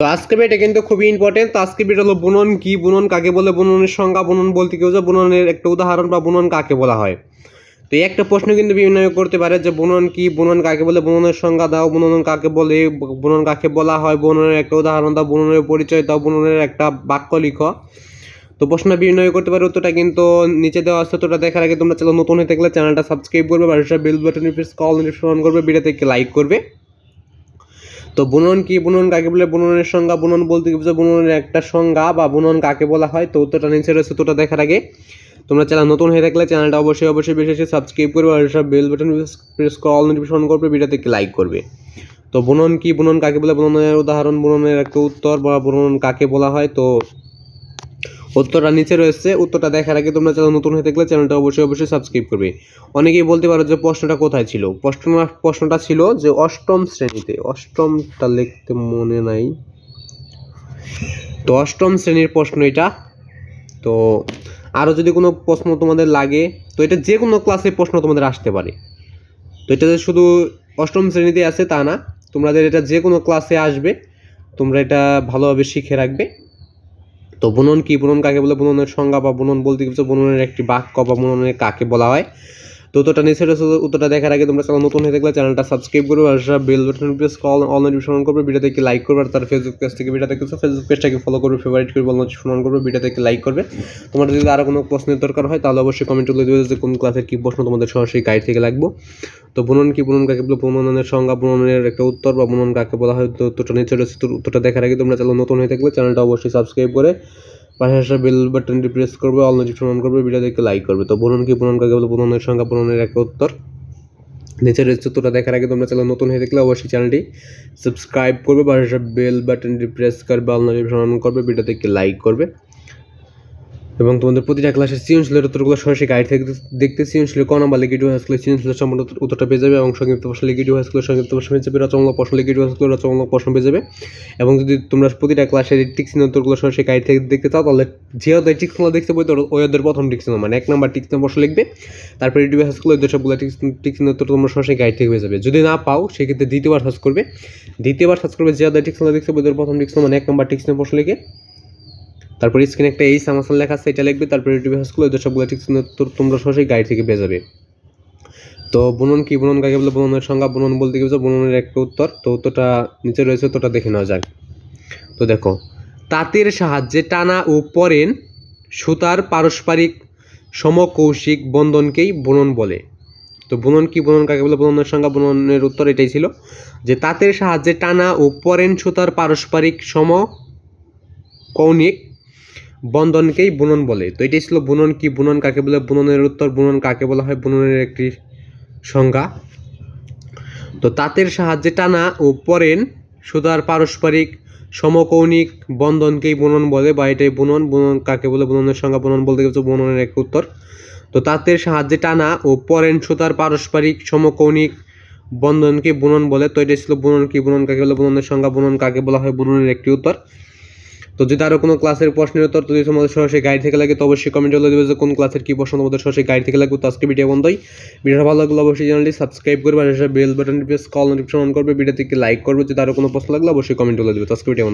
তো আজকে এটা কিন্তু খুবই ইম্পর্টেন্ট তো আজকে এটা হলো বুনন কি? বুনন কাকে বলে? বুননের সংজ্ঞা, বুনন বলতে কেউ যে বুননের একটা উদাহরণ বা বুনন কাকে বলা হয়? তো এই একটা প্রশ্ন কিন্তু বিভিন্ন করতে পারে যে বুনন কি? বুনন কাকে বলে? বুননের সংজ্ঞা দাও। বুনন কাকে বলে? বুনন কাকে বলা হয়? বুননের একটা উদাহরণ দাও। বুননের পরিচয় দাও। বুননের একটা বাক্য লিখো। তো প্রশ্ন বিভিন্ন করতে পারে। উত্তরটা কিন্তু নিচে দেওয়া আছে। উত্তরটা দেখার আগে তোমরা চ্যানেল নতুন হয়ে থাকলে চ্যানেলটা সাবস্ক্রাইব করবে। বাড়ির bell button press call notification করবে। ভিডিওতে লাইক করবে। তো বুনন কি, বুনন কাকে বলে? বুননের সংজ্ঞা, বুনন বলতে কি বোঝায়? বুননের একটা সংজ্ঞা বা বুনন কাকে বলা হয়? তো উত্তরটা নিচে রয়েছে, উত্তরটা দেখার আগে। তোমরা চ্যানেল নতুন হয়ে থাকলে চ্যানেলটা অবশ্যই অবশ্যই বেশি বেশি সাবস্ক্রাইব করবে আর সব বেল বাটন প্রেস করে অল নোটিফিকেশন করবে, ভিডিওতে লাইক করবে। তো বুনন কি, বুনন কাকে বলে? বুননের উদাহরণ, বুননের একটা উত্তর বা বুনন কাকে বলা হয়? তো উত্তরটা নিচে রয়েছে, উত্তরটা দেখার আগে তোমরা চ্যানেল নতুন হয়ে থাকলে চ্যানেলটা অবশ্যই অবশ্যই সাবস্ক্রাইব করবে। অনেকেই বলতে পারো যে প্রশ্নটা কোথায় ছিল? প্রশ্ন, প্রশ্নটা ছিল যে অষ্টম শ্রেণীতে, অষ্টমটা লিখতে মনে নাই। তো অষ্টম শ্রেণির প্রশ্ন এটা। তো আরও যদি কোনো প্রশ্ন তোমাদের লাগে, তো এটা যে কোনো ক্লাসে প্রশ্ন তোমাদের আসতে পারে। তো এটা যে শুধু অষ্টম শ্রেণীতে আছে তা না, তোমাদের এটা যে কোনো ক্লাসে আসবে, তোমরা এটা ভালোভাবে শিখে রাখবে। তো বুনন কি? বুনন কাকে বলে? বুননের সংজ্ঞা বা বুনন বলতে কিছু বুননের একটি বাক্য বা বুননের কাকে বলা হয়? তো উত্তরটা নিচে রয়েছে উত্তরটা দেখার আগে তোমরা চ্যানেল নতুন হয়ে থাকলে চ্যানেলটা সাবস্ক্রাইব করবে আর bell button press call all notification করবে, ভিডিওতে কি লাইক করবে আর তার ফেসবুক পেজ থেকে ভিডিও দেখেছ ফেসবুক পেজটাকে ফলো করবে ফেভারিট করবে অল নোটিফিকেশন করবে, ভিডিওতে কি লাইক করবে। তোমার যদি আরও কোনো প্রশ্নের দরকার হয়, তাহলে অবশ্যই কমেন্ট করে দেবে যে কোন ক্লাসের কী প্রশ্ন তোমাদের সরাসরি গাইড থেকে লাগবো। তো বুনন কি বুনন কাকে বলে? বুননের সংজ্ঞা, বুননের একটা উত্তর বা বুনন কাকে বলা হয়, তো উত্তরটা নিচে রয়েছে উত্তরটা দেখার আগে তোমরা চ্যানেল নতুন হয়ে থাকলে চ্যানেলটা অবশ্যই সাবস্ক্রাইব করে পাশে আসা বেল বাটনটি প্রেস করবে অল নোটিফিকেশন অন করবে ভিডিও দেখে লাইক করবে। তো বলুন কি বুনন কাকে বলে? বুননের সংখ্যা বুননের একটা উত্তর। নিচের উত্তরটা দেখার আগে তোমরা চ্যানেল নতুন হয়ে দেখলে অবশ্যই চ্যানেলটি সাবস্ক্রাইব করবে, পাশে বেল বাটনটি প্রেস করবে অল নোটিফিকেশন অন করবে ভিডিও দেখে লাইক করবে। এবং তোমাদের প্রতিটা ক্লাসের সৃজনশীলের উত্তরগুলো সরাসরি গাইড থেকে দেখতে সৃজনশীলের ক নম্বর লিখিত হাসলে সৃজনশীলের সম্পূর্ণ উত্তরটা পেয়ে যাবে এবং সংক্ষিপ্ত প্রশ্ন লিখিত হাসলে সংক্ষিপ্ত প্রশ্ন পেয়ে যাবে, রচনামূলক প্রশ্ন লিখিত হাসলে রচনামূলক প্রশ্ন পেয়ে যাবে। এবং যদি তোমরা প্রতিটা ক্লাসের টিক্সিন উত্তরগুলো সরাসরি গাইড থেকে দেখতে চাও, তাহলে যে ওদের টিক্সগুলো দেখতে বই ওই ওদের প্রথম টিক্সিন মানে এক নম্বর টিক্সিন প্রশ্ন লিখবে। তারপরে ইউটিউব হাসগুলো ওদের সবগুলো টিক্সিন উত্তর তোমরা সরাসরি গাইড থেকে পেয়ে যাবে। যদি না পাও, সেক্ষেত্রে দ্বিতীয়বার সার্চ করবে। দ্বিতীয়বার সার্চ করবে যে ওদের টিক্সগুলো দেখতে ওদের প্রথম টিক্সিন মানে এক নম্বর টিক্সিন প্রশ্ন লিখে। তারপর স্ক্রিনে একটা এই সামাসান লেখা আছে, এটা লিখবে, তারপর ইউটিউবে হাসগুলো এদের সবগুলো ঠিক তোমরা সরাসরি গাইড থেকে পেয়ে যাবে। তো বুনন কি, বুনন কাকে বলে? বুননের সংজ্ঞা, বুনন বলতে কি বুননের একটা উত্তর। তো উত্তরটা নিচে রয়েছে, উত্তরটা দেখে নেওয়া যাক। তো দেখো, তাঁতের সাহায্যে টানা ও পরেন সুতার পারস্পরিক সমকৌশিক বন্ধনকেই বুনন বলে। তো বুনন কি, বুনন কাকে বলে? বুননের সংজ্ঞা, বুননের উত্তর এটাই ছিল যে তাঁতের সাহায্যে টানা ও পরেন সুতার পারস্পরিক সম কৌণিক বন্ধনকেই বুনন বলে। তো এটাই ছিল বুনন কি বুনন, কাকে বলে বুননের উত্তর, বুনন কাকে বলা হয়, বুননের একটি সংজ্ঞা। তো তাঁতের সাহায্যে টানা ও পরেন সুতার পারস্পরিক সমকৌণিক বন্ধনকেই বুনন বলে, বা এটাই বুনন বুনন কাকে বলে, বুননের সংজ্ঞা, বুনন বলতে গেছে বুননের এক উত্তর। তো তাঁতের সাহায্যে টানা ও পরেন সুতার পারস্পরিক সমকৌণিক বন্ধনকে বুনন বলে, তো এটাই ছিল বুনন কি বুনন, কাকে বলে, বুননের সংজ্ঞা, বুনন কাকে বলা হয়, বুননের একটি উত্তর। তো যদি আরও কোনো ক্লাসের প্রশ্নের উত্তর যদি তোমাদের সরাসরি গাইড থেকে লাগে, তো অবশ্যই কমেন্ট বলে দেবে যে কোন ক্লাসের কী প্রশ্ন তোমাদের সরাসরি গাইড থেকে লাগবে। তো আজকে ভিডিও বন্ধই। ভিডিওটা ভালো লাগলে অবশ্যই চ্যানেলটি সাবস্ক্রাইব করবে, আর bell button press call notification on করবে। ভিডিও থেকে লাইক করবে, যদি আরও কোনো প্রশ্ন লাগলে অবশ্যই কমেন্ট বলে দেবে। তো আজকে ভিডিও